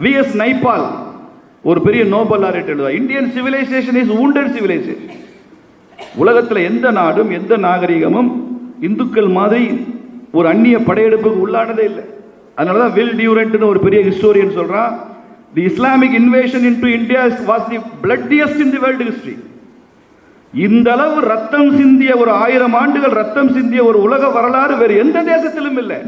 V S Naipaul ஒரு பெரிய Nobel laureate எழுதா Indian civilisation is wounded civilisation உலகத்தில் எந்த நாடும் எந்த நாகரிகமும் இந்துக்கள் மாதிரி ஒரு அந்நிய படையெடுப்புக்கு உள்ளானதே இல்லை. அதனால தான் வில் டியூரண்ட்னு ஒரு பெரிய ஹிஸ்டோரியன் சொல்கிறான் the Islamic invasion into India was the bloodiest in the world history இந்த அளவு ரத்தம் சிந்திய ஒரு ஆயிரம் ஆண்டுகள் ரத்தம் சிந்திய ஒரு உலக வரலாறு வேறு எந்த தேசத்திலும் இல்லை.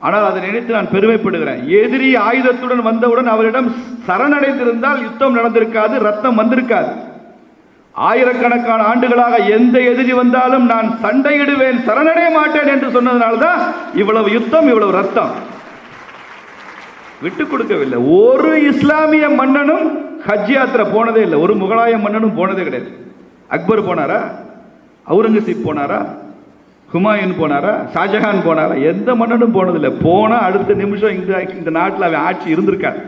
ஆனால் அதை நினைத்து நான் பெருமைப்படுகிறேன். எதிரி ஆயுதத்துடன் வந்தவுடன் அவரிடம் சரணடைந்திருந்தால் யுத்தம் நடந்திருக்காது ரத்தம் வந்திருக்காது. ஆயிரக்கணக்கான ஆண்டுகளாக எந்த எதிரி வந்தாலும் நான் சண்டையிடுவேன் சரணடைய மாட்டேன் என்று சொன்னதுனால தான் இவ்வளவு யுத்தம் இவ்வளவு ரத்தம். விட்டு கொடுக்கவில்லை. ஒரு இஸ்லாமிய மன்னனும் ஹஜ் யாத்திரை போனதே இல்லை. ஒரு முகலாய மன்னனும் போனதே கிடையாது. அக்பர் போனாரா? அவுரங்கசீப் போனாரா? ஹுமாயூன் போனாரா? ஷாஜஹான் போனாரா? எந்த மன்னனும் போனதில்லை. போனால் அடுத்த நிமிஷம் இந்த இந்த நாட்டில் அவன் ஆட்சி இருந்திருக்காரு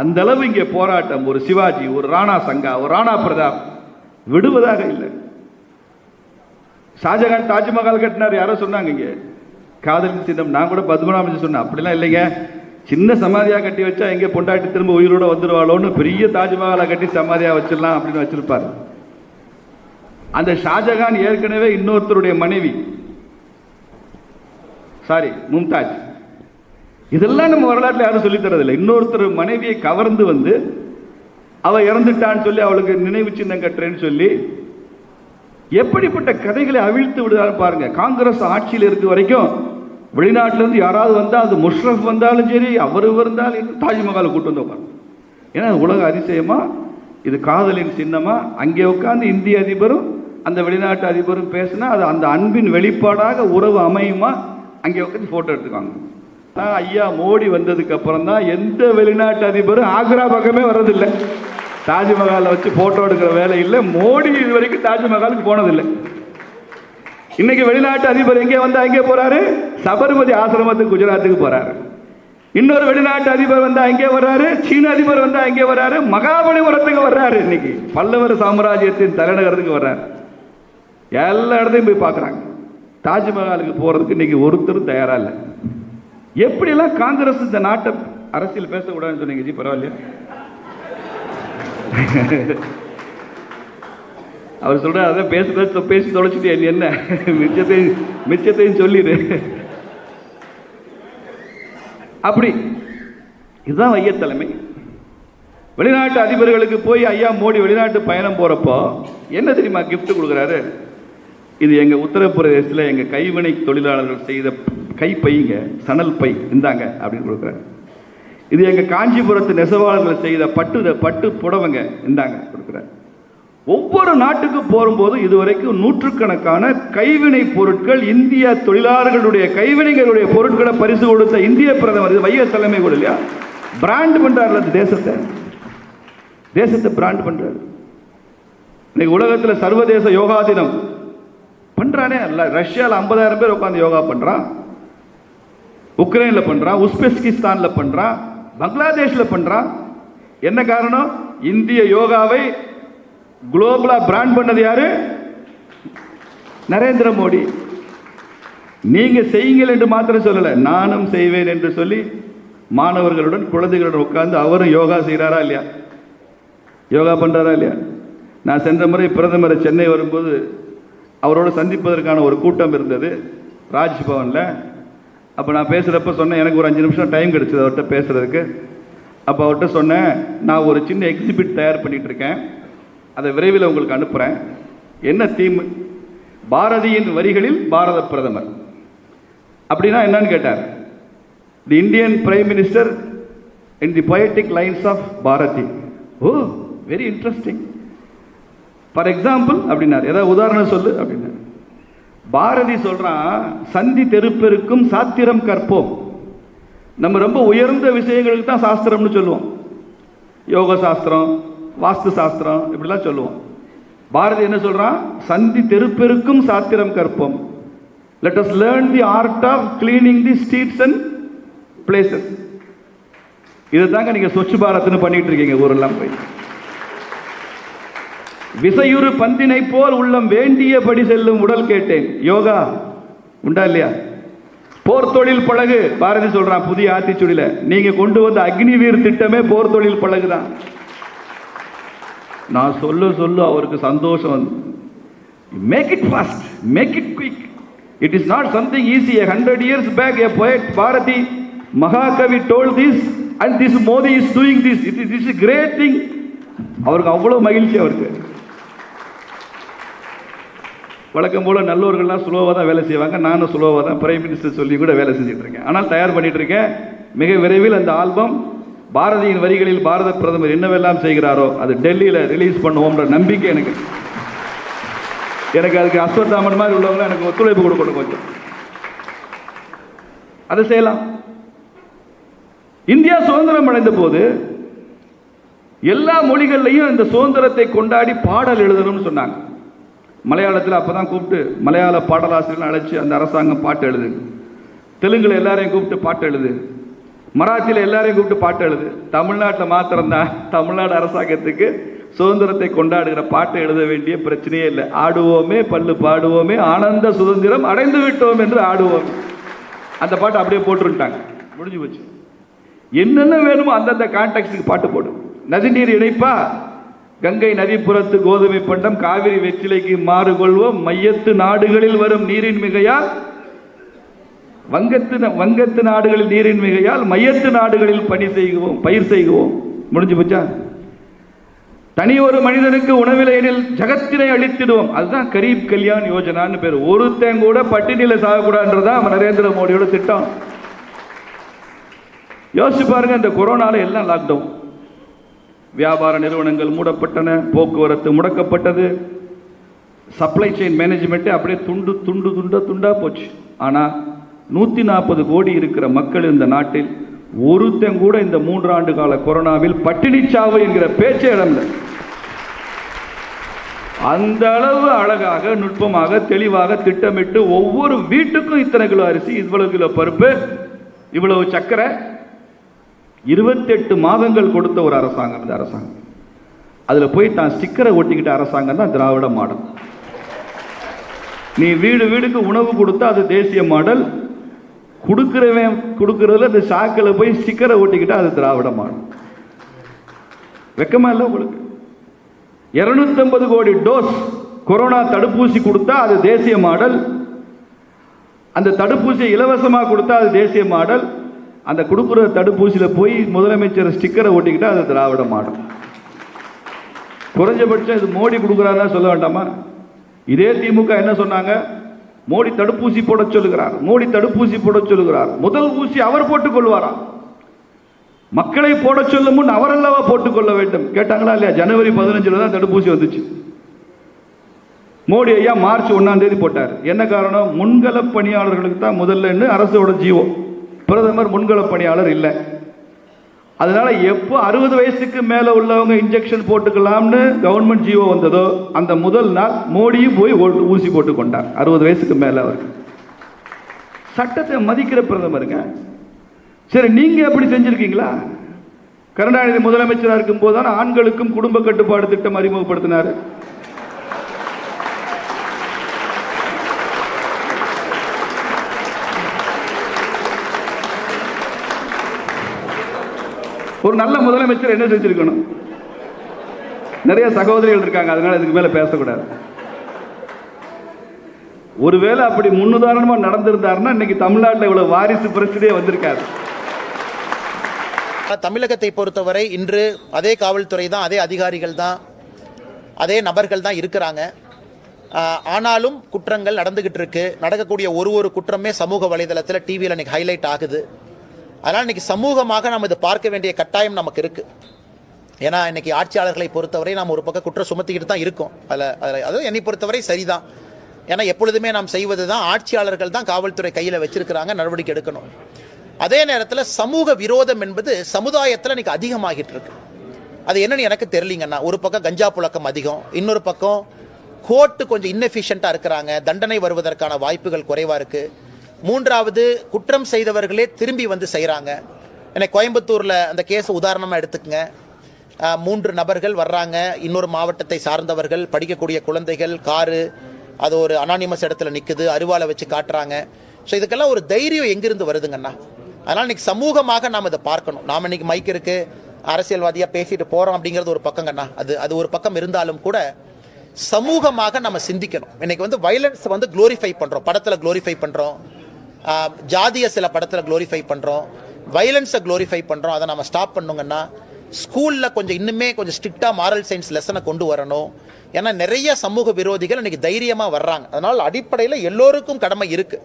அந்த அளவு இங்கே போராட்டம். ஒரு சிவாஜி ஒரு ராணா சங்கா ஒரு ராணா பிரதாப் விடுவதாக இல்லை. ஷாஜகான் தாஜ்மஹால் கட்டினார். யாரோ சொன்னாங்க இங்கே. காதலின் சின்னம். நான் கூட பத்மநாபன் சொன்னேன். அப்படிலாம் இல்லைங்க. சின்ன சமாதியாக கட்டி வச்சா எங்கே பொண்டாட்டி திரும்ப உயிரோட வந்துருவாளோன்னு பெரிய தாஜ்மஹாலை கட்டி சமாதியாக வச்சிடலாம் அப்படின்னு வச்சுருப்பாரு. அந்த ஷாஜகான் ஏற்கனவே இன்னொருத்தருடைய மனைவி. சாரி மும்தாஜ். இதெல்லாம் நம்ம வரலாற்றில் யாரும் சொல்லித் தரதில்லை. இன்னொருத்தர் மனைவியை கவர்ந்து வந்து அவள் இறந்துட்டான்னு சொல்லி அவளுக்கு நினைவு சின்னம் கட்டுறேன்னு சொல்லி எப்படிப்பட்ட கதைகளை அவிழ்த்து விடுதான்னு பாருங்க. காங்கிரஸ் ஆட்சியில் இருக்க வரைக்கும் வெளிநாட்டிலேருந்து யாராவது வந்தால் அது முஷ்ரஃப் வந்தாலும் சரி அவர் இருந்தாலும் தாஜ்மஹாலை கூட்டு வந்து உட்காந்து ஏன்னா உலக அதிசயமா இது காதலின் சின்னமா அங்கே உட்காந்து இந்திய அதிபரும் அந்த வெளிநாட்டு அதிபரும் பேசினா அது அந்த அன்பின் வெளிப்பாடாக உறவு அமையுமா? அங்கே உட்காந்து ஃபோட்டோ எடுத்துக்காங்க ஆனால் ஐயா மோடி வந்ததுக்கு அப்புறம் தான் எந்த வெளிநாட்டு அதிபரும் ஆக்ரா பக்கமே வர்றதில்லை. தாஜ்மஹாலை வச்சு ஃபோட்டோ எடுக்கிற வேலை இல்லை. மோடி இது வரைக்கும் தாஜ்மஹாலுக்கு போனதில்லை. இன்னைக்கு வெளிநாட்டு அதிபர் எங்கே வந்தால் எங்கே போறாரு? சபர்மதி ஆசிரமத்துக்கு குஜராத்துக்கு போறாரு. இன்னொரு வெளிநாட்டு அதிபர் வந்தா எங்கே வர்றாரு. சீன அதிபர் வந்தா எங்கே வர்றாரு. மகாபலிபுரத்துக்கு வர்றாரு இன்னைக்கு. பல்லவர் சாம்ராஜ்யத்தின் தலைநகரத்துக்கு வர்றாரு. எல்லா இடத்தையும் போய் பார்க்குறாங்க. தாஜ்மஹாலுக்கு போகிறதுக்கு இன்னைக்கு ஒருத்தரும் தயாராக இல்லை. எப்படிலாம் காங்கிரஸ் இந்த நாட்டை அரசியல் பேசக்கூடாதுன்னு சொன்னீங்க ஜி பரவாயில்லையா? அவர் சொல்கிறார் அதான் பேச பேச பேசி தொலைச்சிட்டு நீ என்ன? மிச்சத்தையும் மிச்சத்தையும் சொல்லிடு. அப்படி. இதுதான் வைய தலைமை. வெளிநாட்டு அதிபர்களுக்கு போய் ஐயா மோடி வெளிநாட்டு பயணம் போகிறப்போ என்ன தெரியுமா கிஃப்ட் கொடுக்குறாரு? இது எங்கள் உத்தரப்பிரதேசத்தில் எங்கள் கைவினை தொழிலாளர்கள் செய்த கைப்பைங்க சணல் பை இந்தாங்க அப்படின்னு கொடுக்குறாங்க இது எங்கள் காஞ்சிபுரத்து நெசவாளர்கள் செய்த பட்டு பட்டு புடவைங்க இந்தாங்க கொடுக்குறாங்க ஒவ்வொரு நாட்டுக்கு போகும்போது இதுவரைக்கும் நூற்றுக்கணக்கான கைவினை பொருட்கள் இந்திய தொழிலாளர்களுடைய கைவினைகளுடைய பொருட்களை பரிசு கொடுத்த இந்திய பிரதமர் இது வைய தலைமை கூட இல்லையா? பிராண்ட் பண்றாருல இந்த தேசத்தை. தேசத்தை பிராண்ட் பண்ணுறாரு இன்னைக்கு உலகத்தில் சர்வதேச யோகா தினம். பண்றானே? ரஷ்யாவில் ஐம்பதாயிரம் பேர் உட்காந்து யோகா பண்றான் உக்ரைன்ல பண்றான் உஸ்பெஸ்கிஸ்தான்ல பண்றான் பங்களாதேஷ்ல பண்றான் என்ன காரணம்? இந்திய யோகாவை குளோபலா பிராண்ட் பண்ணது யாரு? நரேந்திர மோடி. நீங்க செய்யுங்கள் என்று மாத்திரம் சொல்லல நானும் செய்வேன் என்று சொல்லி மாணவர்களுடன் குழந்தைகளுடன் உட்கார்ந்து அவரும் யோகா செய்கிறாரா இல்லையா? யோகா பண்றாரா இல்லையா? நான் சென்ற முறை பிரதமரை சென்னை வரும்போது அவரோடு சந்திப்பதற்கான ஒரு கூட்டம் இருந்தது ராஜ்பவனில். அப்போ நான் பேசுகிறப்ப சொன்னேன் எனக்கு ஒரு அஞ்சு நிமிஷம் டைம் கிடச்சிது அவர்கிட்ட பேசுறதுக்கு. அப்போ அவர்கிட்ட சொன்னேன் நான் ஒரு சின்ன எக்ஸிபிட் தயார் பண்ணிகிட்டு இருக்கேன். அதை விரைவில் உங்களுக்கு அனுப்புகிறேன் என்ன தீம் பாரதியின் வரிகளில் பாரத பிரதமர். அப்படின்னா என்னன்னு கேட்டார். The Indian prime minister in the poetic lines of Bharathi oh very interesting for example அப்படின்னார். ஏதாவது உதாரணம் சொல்லு அப்படின்னாரு. பாரதி சொல்கிறான் சந்தி தெருப்பெருக்கும் சாத்திரம் கற்போம். நம்ம ரொம்ப உயர்ந்த விஷயங்களுக்கு தான் சாஸ்திரம்னு சொல்லுவோம். யோக சாஸ்திரம் வாஸ்து சாஸ்திரம் இப்படிலாம் சொல்லுவோம். பாரதி என்ன சொல்கிறான் சந்தி தெருப்பெருக்கும் சாத்திரம் கற்போம். Let us learn the art of cleaning the streets and places இதை தாங்க நீங்கள் ஸ்வச் பாரத்னு பண்ணிகிட்டு இருக்கீங்க ஊரெல்லாம் போய். விசையுறு பந்தினை போல் உள்ளம் வேண்டியபடி செல்லும் உடல் கேட்டேன். யோகா உண்டா இல்லையா? போர் தொழில் பழகு. பாரதி சொல்றான் புதிய ஆத்திச்சுடியில. நீங்க கொண்டு வந்த அக்னிவீர் திட்டமே போர் தொழில் பழகு தான் நான் சொல்ல சொல்ல அவருக்கு சந்தோஷம் வந்து. Make it fast make it quick it is not something easy a hundred years back a poet Bharathi Mahakavi told this and this Modi is doing this it is is great thing அவருக்கு அவ்வளோ மகிழ்ச்சி அவருக்கு. வழக்கம் போல் நல்லவர்கள்லாம் ஸ்லோவாக தான் வேலை செய்வாங்க. நானும் ஸ்லோவாக தான் பிரைம் மினிஸ்டர் சொல்லி கூட வேலை செஞ்சுட்ருக்கேன் ஆனால் தயார் பண்ணிகிட்ருக்கேன் இருக்கேன். மிக விரைவில் அந்த ஆல்பம் பாரதியின் வரிகளில் பாரத பிரதமர் என்னவெல்லாம் செய்கிறாரோ அது டெல்லியில் ரிலீஸ் பண்ணுவோம்ன்ற நம்பிக்கை எனக்கு. எனக்கு அதுக்கு அஸ்வத்தாமன் மாதிரி உள்ளவங்க எனக்கு ஒத்துழைப்பு கொடுக்கணும் கொஞ்சம். அதை செய்யலாம். இந்தியா சுதந்திரம் அடைந்த போது எல்லா மொழிகள்லையும் இந்த சுதந்திரத்தை கொண்டாடி பாடல் எழுதணும்னு சொன்னாங்க. மலையாளத்தில் அப்போ தான் கூப்பிட்டு மலையாள பாடலாசிரியர்கள் அழைச்சி அந்த அரசாங்கம் பாட்டு எழுது. தெலுங்கில் எல்லாரையும் கூப்பிட்டு பாட்டு எழுது. மராத்தியில் எல்லாரையும் கூப்பிட்டு பாட்டு எழுது. தமிழ்நாட்டில் மாத்திரம்தான். தமிழ்நாடு அரசாங்கத்துக்கு சுதந்திரத்தை கொண்டாடுகிற பாட்டை எழுத வேண்டிய பிரச்சனையே இல்லை. ஆடுவோமே பல்லு பாடுவோமே ஆனந்த சுதந்திரம் அடைந்து விட்டோம் என்று ஆடுவோம். அந்த பாட்டு அப்படியே போட்டுருட்டாங்க முடிஞ்சு போச்சு. என்னென்ன வேணுமோ அந்தந்த கான்டாக்டுக்கு பாட்டு போடும் நதிநீர் இணைப்பா? கங்கை நதிப்புறத்து கோதுமை பண்டம் காவிரி வெற்றிலைக்கு மாறு கொள்வோம் மையத்து நாடுகளில் வரும் நீரின் மிகையால் வங்கத்து வங்கத்து நாடுகளில் நீரின் மிகையால் மையத்து நாடுகளில் பணி செய்வோம் பயிர் செய்வோம் முடிஞ்சு போச்சா? தனி ஒரு மனிதனுக்கு உணவிலையனில் ஜகத்தினை அழித்திடுவோம். அதுதான் கரீப் கல்யாண் யோஜனான்னு பேர். ஒருத்தன் கூட பட்டினியில சாகக்கூடாதுன்றதான் நரேந்திர மோடியோட திட்டம். யோசிச்சு பாருங்க இந்த கொரோனால எல்லாம் லாக்டவுன் வியாபார நிறுவனங்கள் மூடப்பட்டன போக்குவரத்து முடக்கப்பட்டது. சப்ளை செயின் மேனேஜ்மெண்ட்டே அப்படியே துண்டு துண்டு துண்டா துண்டா போச்சு. ஆனால் நூற்றி நாற்பது கோடி இருக்கிற மக்கள் இந்த நாட்டில் ஒருத்தன் கூட இந்த மூன்றாண்டு கால கொரோனாவில் பட்டினி சாவு என்கிற பேச்சே இடம்ல அந்த அளவு அழகாக நுட்பமாக தெளிவாக திட்டமிட்டு ஒவ்வொரு வீட்டுக்கும் இத்தனை கிலோ அரிசி இவ்வளவு கிலோ பருப்பு இவ்வளவு சர்க்கரை இருபத்தெட்டு மாதங்கள் கொடுத்த ஒரு அரசாங்கம் இந்த அரசாங்கம். அதில் போய் தான் ஸ்டிக்கரை ஒட்டிக்கிட்ட அரசாங்கம் தான் திராவிட மாடல். நீ வீடு வீடுக்கு உணவு கொடுத்தா அது தேசிய மாடல். கொடுக்குறவன் கொடுக்கறதுல இந்த சாக்கில் போய் ஸ்டிக்கரை ஒட்டிக்கிட்டா அது திராவிட மாடல். வெக்கமா இல்லை உங்களுக்கு? இருநூத்தம்பது கோடி டோஸ் கொரோனா தடுப்பூசி கொடுத்தா அது தேசிய மாடல். அந்த தடுப்பூசியை இலவசமாக கொடுத்தா அது தேசிய மாடல். அந்த கொடுக்குற தடுப்பூசியில் போய் முதலமைச்சர் ஸ்டிக்கரை ஒட்டிக்கிட்டா அது திராவிட மாடல். குறைஞ்சபட்சம் இது மோடி கொடுக்குறாருன்னா சொல்ல வேண்டாமா? இதே திமுக என்ன சொன்னாங்க? மோடி தடுப்பூசி போட சொல்லுகிறார். மோடி தடுப்பூசி போட சொல்லுகிறார். முதல் ஊசி அவர் போட்டுக் கொள்வாரா? மக்களை போட சொல்லும் முன் அவரல்லவா போட்டுக்கொள்ள வேண்டும். கேட்டாங்களா இல்லையா? ஜனவரி பதினஞ்சுல தான் தடுப்பூசி வந்துச்சு. மோடி ஐயா மார்ச் ஒன்னாம் தேதி போட்டார். என்ன காரணம்? முன்கள பணியாளர்களுக்கு தான் முதல்லன்னு அரசோட ஜீவோ. பிரதமர் முன்கள பணியாளர் இல்லை. அதனால எப்போ அறுபது வயசுக்கு மேலே உள்ளவங்க இன்ஜெக்ஷன் போட்டுக்கலாம்னு கவர்மெண்ட் ஜியோ வந்ததோ அந்த முதல் நாள் மோடியும் போய் ஊசி போட்டு கொண்டார். அறுபது வயசுக்கு மேலே அவருக்கு. சட்டத்தை மதிக்கிற பிரதமருங்க. சரி நீங்கள் அப்படி செஞ்சுருக்கீங்களா? கருணாநிதி முதலமைச்சராக இருக்கும் போதுதான் ஆண்களுக்கும் குடும்ப கட்டுப்பாடு திட்டம் அறிமுகப்படுத்தினார். ஒரு நல்ல முதலமைச்சர் என்ன செஞ்சிருக்கணும்? நிறைய சகோதரிகள் இருக்காங்க அதனால இதுக்கு மேல பேசக்கூடாது. ஒருவேளை அப்படி முன்னுதாரணமா நடந்திருந்தாருன்னா இன்னைக்கு தமிழ்நாட்டில் இவ்வளவு வாரிசு பிரச்சனையே வந்திருக்காரு தமிழகத்தை பொறுத்தவரை இன்று அதே காவல்துறை தான் அதே அதிகாரிகள் தான் அதே நபர்கள் தான் இருக்கிறாங்க. ஆனாலும் குற்றங்கள் நடந்துகிட்டு இருக்கு. நடக்கக்கூடிய ஒரு ஒரு குற்றமே சமூக வலைதளத்தில் டிவியில் இன்னைக்கு ஹைலைட் ஆகுது. அதனால் இன்னைக்கு சமூகமாக நாம் இதை பார்க்க வேண்டிய கட்டாயம் நமக்கு இருக்குது ஏன்னா இன்னைக்கு ஆட்சியாளர்களை பொறுத்தவரை நாம் ஒரு பக்கம் குற்றம் சுமத்திக்கிட்டு தான் இருக்கோம். அதில் அதில் அதுவும் என்னை பொறுத்தவரை சரிதான். ஏன்னா எப்பொழுதுமே நாம் செய்வது தான் ஆட்சியாளர்கள் தான் காவல்துறை கையில் வச்சிருக்கிறாங்க நடவடிக்கை எடுக்கணும். அதே நேரத்தில் சமூக விரோதம் என்பது சமுதாயத்தில் இன்னைக்கு அதிகமாகிட்டு இருக்கு. அது என்னன்னு எனக்கு தெரியலிங்கண்ணா ஒரு பக்கம் கஞ்சா புழக்கம் அதிகம் இன்னொரு பக்கம் கோர்ட்டு கொஞ்சம் இன்னெஃபிஷியண்ட்டாக இருக்கிறாங்க தண்டனை வருவதற்கான வாய்ப்புகள் குறைவாக இருக்குது மூன்றாவது குற்றம் செய்தவர்களே திரும்பி வந்து செய்கிறாங்க என்னை கோயம்புத்தூரில் அந்த கேஸை உதாரணமாக எடுத்துக்கங்க. மூன்று நபர்கள் வர்றாங்க. இன்னொரு மாவட்டத்தை சார்ந்தவர்கள் படிக்கக்கூடிய குழந்தைகள் காரு அது ஒரு அனானிமஸ் இடத்துல நிற்குது அருவாளை வச்சு காட்டுறாங்க. ஸோ இதுக்கெல்லாம் ஒரு தைரியம் எங்கிருந்து வருதுங்கண்ணா? அதனால் இன்னைக்கு சமூகமாக நாம் இதை பார்க்கணும். நாம் இன்னைக்கு மைக் இருக்கு. அரசியல்வாதியாக பேசிட்டு போகிறோம் அப்படிங்கிறது ஒரு பக்கங்கண்ணா. அது அது ஒரு பக்கம் இருந்தாலும் கூட சமூகமாக நம்ம சிந்திக்கணும். இன்னைக்கு வந்து வயலன்ஸ் வந்து க்ளோரிஃபை பண்ணுறோம் படத்தில் க்ளோரிஃபை பண்ணுறோம் ஜாதிய சில படத்தில் க்ளோரிஃபை பண்ணுறோம் வயலன்ஸை க்ளோரிஃபை பண்ணுறோம் அதை நம்ம ஸ்டாப் பண்ணுங்கன்னா ஸ்கூலில் கொஞ்சம் இன்னுமே கொஞ்சம் ஸ்ட்ரிக்டாக மாரல் சயின்ஸ் லெசனை கொண்டு வரணும். ஏன்னா நிறைய சமூக விரோதிகள் இன்றைக்கி தைரியமாக வர்றாங்க. அதனால் அடிப்படையில் எல்லோருக்கும் கடமை இருக்குது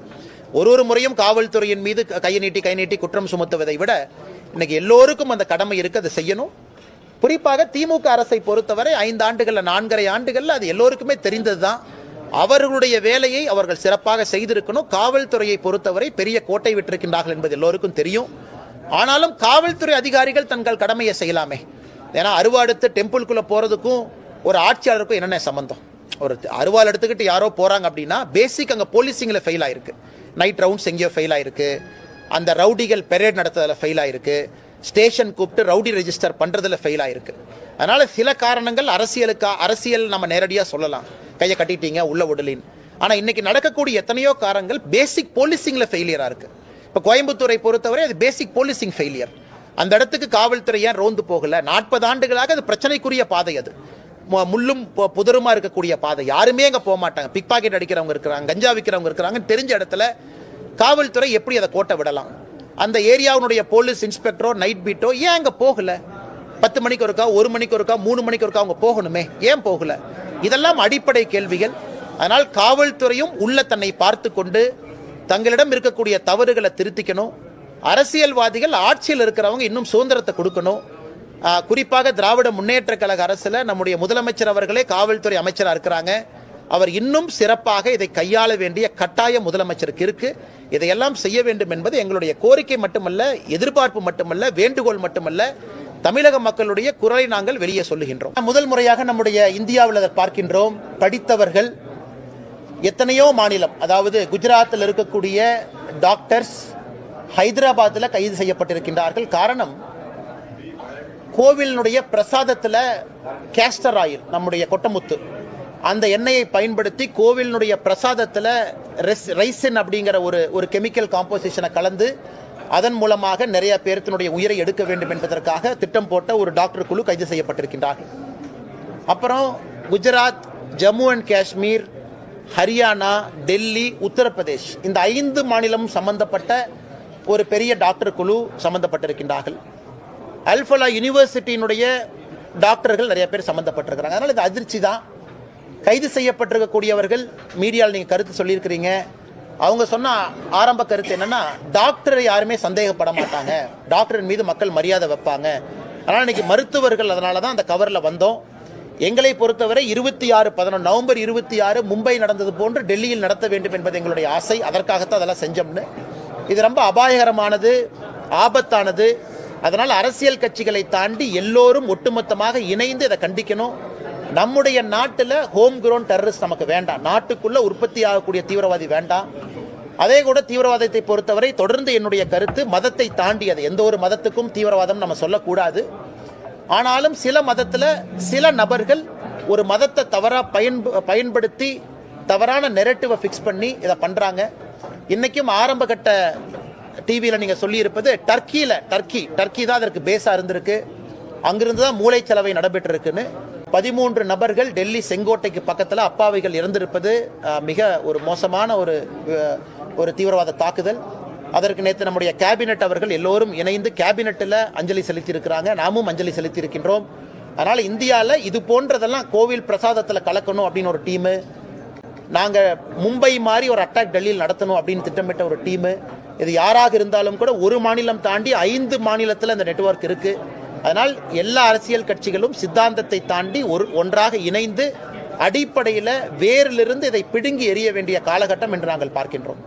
ஒரு ஒரு முறையும் காவல்துறையின் மீது க- கையை நீட்டி கை நீட்டி குற்றம் சுமத்துவதை விட இன்னைக்கு எல்லோருக்கும் அந்த கடமை இருக்குது அதை செய்யணும். குறிப்பாக திமுக அரசை பொறுத்தவரை ஐந்து ஆண்டுகளில் நான்கரை ஆண்டுகளில் அது எல்லோருக்குமே தெரிந்ததுதான். அவர்களுடைய வேலையை அவர்கள் சிறப்பாக செய்திருக்கணும். காவல்துறையை பொறுத்தவரை பெரிய கோட்டை விட்டிருக்கின்றார்கள் என்பது எல்லோருக்கும் தெரியும். ஆனாலும் காவல்துறை அதிகாரிகள் தங்கள் கடமையை செய்யலாமே. ஏன்னா அருவாடுத்து டெம்பிள்குள்ளே போகிறதுக்கும் ஒரு ஆட்சியாளருக்கும் என்னென்ன சம்மந்தம் ஒரு அருவாள் எடுத்துக்கிட்டு யாரோ போகிறாங்க அப்படின்னா பேசிக் அங்கே போலீஸிங்கில் ஃபெயில் ஆயிருக்கு. நைட் ரவுண்ட்ஸ் எங்கேயோ ஃபெயில் ஆயிருக்கு. அந்த ரவுடிகள் பெரேட் நடத்துறதுல ஃபெயில் ஆயிருக்கு. ஸ்டேஷன் கூப்பிட்டு ரவுடி ரெஜிஸ்டர் பண்ணுறதுல ஃபெயில் ஆயிருக்கு. அதனால் சில காரணங்கள் அரசியலுக்கா அரசியல் நம்ம நேரடியாக சொல்லலாம். கையை கட்டிட்டீங்க உள்ள விடலின். ஆனால் இன்னைக்கு நடக்கக்கூடிய எத்தனையோ காரங்கள் பேசிக் போலீசிங்கில் ஃபெயிலியராக இருக்குது இப்போ கோயம்புத்தூரை பொறுத்தவரை அது பேசிக் போலீசிங் ஃபெயிலியர் அந்த இடத்துக்கு காவல்துறை ஏன் ரோந்து போகல? நாற்பது ஆண்டுகளாக அது பிரச்சனைக்குரிய பாதை அது. மு- முள்ளும் பு- புதருமா இருக்கக்கூடிய பாதை. யாருமே அங்கே போக மாட்டாங்க. பிக் பாக்கெட் அடிக்கிறவங்க இருக்கிறாங்க கஞ்சா விற்கிறவங்க இருக்கிறாங்கன்னு தெரிஞ்ச இடத்துல காவல்துறை எப்படி அதை கோட்டை விடலாம்? அந்த ஏரியாவுடைய போலீஸ் இன்ஸ்பெக்டரோ நைட் பீட்டோ ஏன் அங்கே போகலை? பத்து மணிக்கு ஒருக்கா ஒரு மணிக்கு ஒருக்கா மூணு மணிக்கு ஒருக்கா அவங்க போகணுமே? ஏன் போகல? இதெல்லாம் அடிப்படை கேள்விகள். அதனால் காவல்துறையும் உள்ள தன்னை பார்த்து கொண்டு தங்களிடம் இருக்கக்கூடிய தவறுகளை திருத்திக்கணும். அரசியல்வாதிகள் ஆட்சியில் இருக்கிறவங்க இன்னும் சுதந்திரத்தை கொடுக்கணும். குறிப்பாக திராவிட முன்னேற்ற கழக அரசில் நம்முடைய முதலமைச்சர் அவர்களே காவல்துறை அமைச்சராக இருக்கிறாங்க. அவர் இன்னும் சிறப்பாக இதை கையாள வேண்டிய கட்டாயம் முதலமைச்சருக்கு இருக்கு. இதையெல்லாம் செய்ய வேண்டும் என்பது எங்களுடைய கோரிக்கை மட்டுமல்ல எதிர்பார்ப்பு மட்டுமல்ல வேண்டுகோள் மட்டுமல்ல. தமிழக மக்களுடைய குரலை நாங்கள் வெளியே சொல்லுகின்றோம். முதல் முறையாக நம்முடைய இந்தியாவில் பார்க்கின்றோம். படித்தவர்கள் எத்தனையோ மாநிலம் அதாவது குஜராத்தில் இருக்கக்கூடிய டாக்டர்ஸ் ஹைதராபாத்தில் கைது செய்யப்பட்டிருக்கின்றார்கள். காரணம் கோவிலினுடைய பிரசாதத்தில் கேஸ்டர் ஆயில் நம்முடைய கொட்டமுத்து. அந்த எண்ணெயை பயன்படுத்தி கோவிலினுடைய பிரசாதத்தில் ரெஸ் ரைசின் அப்படிங்கிற ஒரு ஒரு கெமிக்கல் காம்போசிஷனை கலந்து அதன் மூலமாக நிறைய பேர்த்தினுடைய உயிரை எடுக்க வேண்டும் என்பதற்காக திட்டம் போட்ட ஒரு டாக்டர் குழு கைது செய்யப்பட்டிருக்கின்றார்கள் அப்புறம் குஜராத் ஜம்மு அண்ட் காஷ்மீர் ஹரியானா டெல்லி உத்தரப்பிரதேஷ் இந்த ஐந்து மாநிலமும் சம்பந்தப்பட்ட ஒரு பெரிய டாக்டர் குழு சம்பந்தப்பட்டிருக்கின்றார்கள். அல்ஃபலா யூனிவர்சிட்டியினுடைய டாக்டர்கள் நிறைய பேர் சம்பந்தப்பட்டிருக்கிறாங்க. அதனால இது அதிர்ச்சி தான் கைது செய்யப்பட்டிருக்கக்கூடியவர்கள் மீடியாவில் நீங்கள் கருத்து சொல்லியிருக்கிறீங்க. அவங்க சொன்ன ஆரம்ப கருத்து என்னன்னா டாக்டரை யாருமே சந்தேகப்பட மாட்டாங்க. டாக்டரின் மீது மக்கள் மரியாதை வைப்பாங்க. அதனால் இன்னைக்கு மருத்துவர்கள் அதனால தான் அந்த கவரில் வந்தோம். எங்களை பொறுத்தவரை இருபத்தி ஆறு பதினொன்று நவம்பர் இருபத்தி ஆறு மும்பை நடந்தது போன்று டெல்லியில் நடத்த வேண்டும் என்பது எங்களுடைய ஆசை. அதற்காகத்தான் அதெல்லாம் செஞ்சோம்னு. இது ரொம்ப அபாயகரமானது ஆபத்தானது. அதனால் அரசியல் கட்சிகளை தாண்டி எல்லோரும் ஒட்டுமொத்தமாக இணைந்து இதை கண்டிக்கணும். நம்முடைய நாட்டில் ஹோம் க்ரோன் டெரரிஸ்ட் நமக்கு வேண்டாம். நாட்டுக்குள்ள உற்பத்தி ஆகக்கூடிய தீவிரவாதி வேண்டாம். அதே கூட தீவிரவாதத்தை பொறுத்தவரை தொடர்ந்து என்னுடைய கருத்து மதத்தை தாண்டியது. எந்த ஒரு மதத்துக்கும் தீவிரவாதம் நம்ம சொல்லக்கூடாது. ஆனாலும் சில மதத்தில் சில நபர்கள் ஒரு மதத்தை தவறாக பயன்ப பயன்படுத்தி தவறான நெரட்டிவை ஃபிக்ஸ் பண்ணி இதை பண்ணுறாங்க இன்றைக்கும் ஆரம்ப கட்ட டிவியில் நீங்கள் சொல்லியிருப்பது டர்க்கியில் டர்க்கி டர்க்கி தான் அதற்கு பேஸாக இருந்திருக்கு. அங்கிருந்து தான் மூளைச்சலவை நடைபெற்றிருக்குன்னு. பதிமூன்று நபர்கள் டெல்லி செங்கோட்டைக்கு பக்கத்தில் அப்பாவிகள் இறந்திருப்பது மிக ஒரு மோசமான ஒரு ஒரு தீவிரவாத தாக்குதல். அதற்கு நேற்று நம்முடைய கேபினெட் அவர்கள் எல்லோரும் இணைந்து கேபினெட்டில் அஞ்சலி செலுத்தியிருக்கிறாங்க. நாமும் அஞ்சலி செலுத்தியிருக்கின்றோம். அதனால் இந்தியாவில் இது போன்றதெல்லாம் கோவில் பிரசாதத்தில் கலக்கணும் அப்படின்னு ஒரு டீமு. நாங்கள் மும்பை மாதிரி ஒரு அட்டாக் டெல்லியில் நடத்தணும் அப்படின்னு திட்டமிட்ட ஒரு டீமு. இது யாராக இருந்தாலும் கூட ஒரு மாநிலம் தாண்டி ஐந்து மாநிலத்தில் இந்த நெட்வொர்க் இருக்குது அதனால் எல்லா அரசியல் கட்சிகளும் சித்தாந்தத்தை தாண்டி ஒரு ஒன்றாக இணைந்து அடிப்படையில் வேரிலிருந்து இதை பிடுங்கி எறிய வேண்டிய காலகட்டம் என்று நாங்கள் பார்க்கின்றோம்.